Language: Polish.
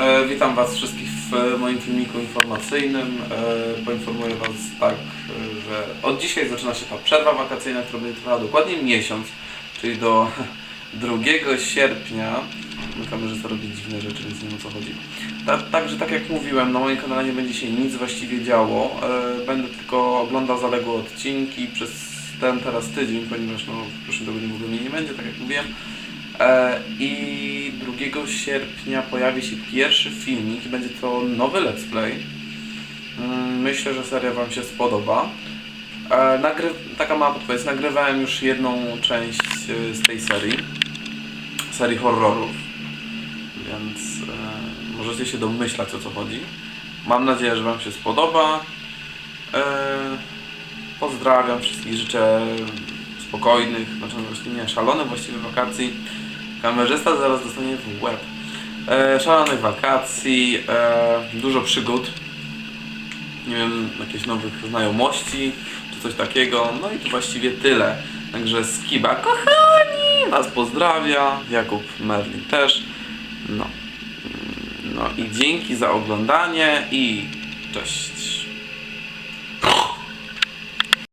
E, witam Was wszystkich w e, moim filmiku informacyjnym. E, poinformuję Was tak, że od dzisiaj zaczyna się ta przerwa wakacyjna, która będzie trwała dokładnie miesiąc, czyli do 2 sierpnia. Kamerzysta robi dziwne rzeczy, więc nie wiem o co chodzi. Ta, także tak jak mówiłem, na moim kanale nie będzie się nic właściwie działo. Będę tylko oglądał zaległe odcinki przez ten teraz tydzień, ponieważ no, w przyszłym tygodniu w ogóle mnie nie będzie, tak jak mówiłem. I 2 sierpnia pojawi się pierwszy filmik i będzie to nowy let's play. Mm, Myślę, że seria Wam się spodoba. E, Nagry... Taka mała podpowiedź. Nagrywałem już jedną część e, z tej serii. Serii horrorów. Więc e, możecie się domyślać o co chodzi. Mam nadzieję, że Wam się spodoba. Pozdrawiam wszystkich, życzę spokojnych, znaczy no nie, szalonych właściwie wakacji. Kamerzysta zaraz dostanie w łeb. E, szalonych wakacji, e, dużo przygód. Nie wiem, jakieś nowych znajomości, czy coś takiego. No i to właściwie tyle. Także Skiba, kochani, Was pozdrawia. Jakub Merlin też. No. Mm, No i dzięki za oglądanie i cześć.